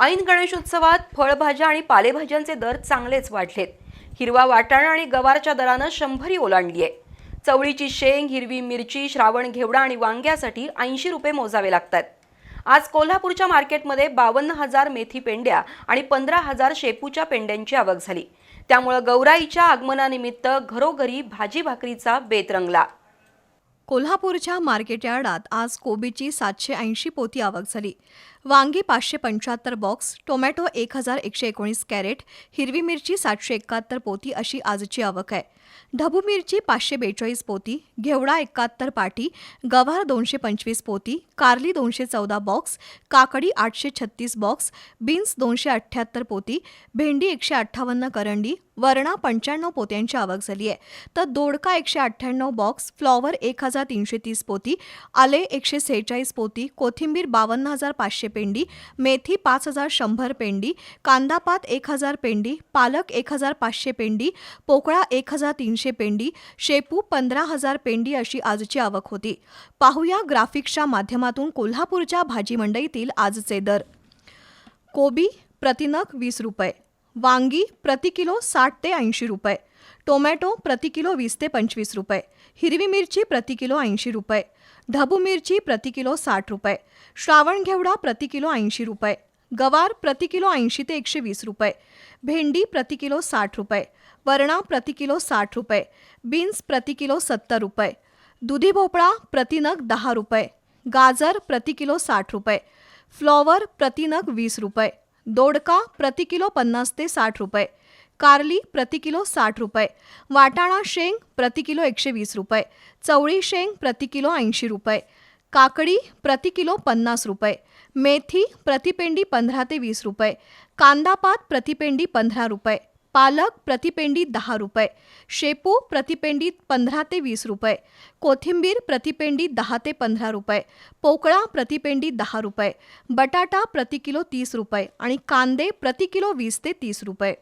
ऐन गणेशोत्सवात फळभाज्या आणि पालेभाज्यांचे दर चांगलेच वाढलेत. हिरवा वाटाणा आणि गवारच्या दरानं शंभरी ओलांडली आहे. चवळीची शेंग हिरवी मिरची श्रावण घेवडा आणि वांग्यासाठी ऐंशी रुपये मोजावे लागतात. आज कोल्हापूरच्या मार्केटमध्ये बावन्न हजार मेथी पेंड्या आणि पंधरा हजार शेपूच्या पेंड्यांची आवक झाली. त्यामुळं गौराईच्या आगमनानिमित्त घरोघरी भाजी भाकरीचा बेत रंगला. कोल्हापूरच्या मार्केट यार्डात आज कोबीची सातशे ऐंशी पोती आवक झाली. वांगी पाचशे पंच्याहत्तर बॉक्स टोमॅटो एक हजार एकशे एकोणीस कॅरेट हिरवी मिरची सातशे एकाहत्तर पोती अशी आजची आवक आहे. ढबू मिरची पाचशे बेचाळीस पोती घेवडा एकाहत्तर पाटी गवार दोनशे पंचवीस पोती कारली दोनशे चौदा बॉक्स काकडी आठशे छत्तीस बॉक्स बीन्स दोनशे अठ्ठ्याहत्तर पोती भेंडी एकशे अठ्ठावन्न करंडी वरणा पंच्याण्णव पोत्यांची आवक झाली आहे. तर दोडका एकशे अठ्ठ्याण्णव बॉक्स फ्लॉवर एक हजार तीनशे तीस पोती आले एकशे सेहेचाळीस पोती कोथिंबीर बावन्न हजार पाचशे पेंडी मेथी पाच हजार शंभर पेंडी कांदापात एक हजार पेंडी पालक एक हजार पाचशे पेंडी पोकळा एक हजार तीनशे पेंडी शेपू पंधरा हजार पेंडी अशी आजची आवक होती. पाहूया ग्राफिक्सच्या माध्यमातून कोल्हापूरच्या भाजी मंडईतील आजचे दर. कोबी प्रतिनग वीस रुपये. वांगी प्रति किलो साठ ते ऐंशी रुपये टोमॅटो प्रति किलो वीस ते पंचवीस रुपये हिरवी मिरची प्रति किलो ऐंशी रुपये ढबू मिरची प्रति किलो साठ रुपये श्रावण घेवडा प्रति किलो ऐंशी रुपये गवार प्रति किलो ऐंशी ते एकशे वीस रुपये भेंडी प्रति किलो साठ रुपये वरणा प्रति किलो साठ रुपये बीन्स प्रति किलो सत्तर रुपये दुधी भोपळा प्रतिनग दहा रुपये गाजर प्रति किलो साठ रुपये फ्लॉवर प्रतिनग वीस रुपये दोडका प्रति किलो पन्नास ते साठ रुपये. कारली प्रति किलो साठ रुपये. वाटाणा शेंग प्रति किलो एकशे वीस रुपये. चवळी शेंग प्रति किलो ऐंशी रुपये. काकडी प्रति किलो पन्नास रुपये. मेथी प्रतिपेंडी पंधरा ते वीस रुपये. कांदापात प्रतिपेंडी पंधरा रुपये. पालक प्रतिपेंडी दहा रुपये शेपू प्रतिपेंडी पंधरा ते वीस रुपये कोथिंबीर प्रतिपेंडी दहा ते पंधरा रुपये पोकळा प्रतिपेंडी दहा रुपये बटाटा प्रति किलो तीस रुपये आणि कांदे प्रति किलो वीस ते तीस रुपये.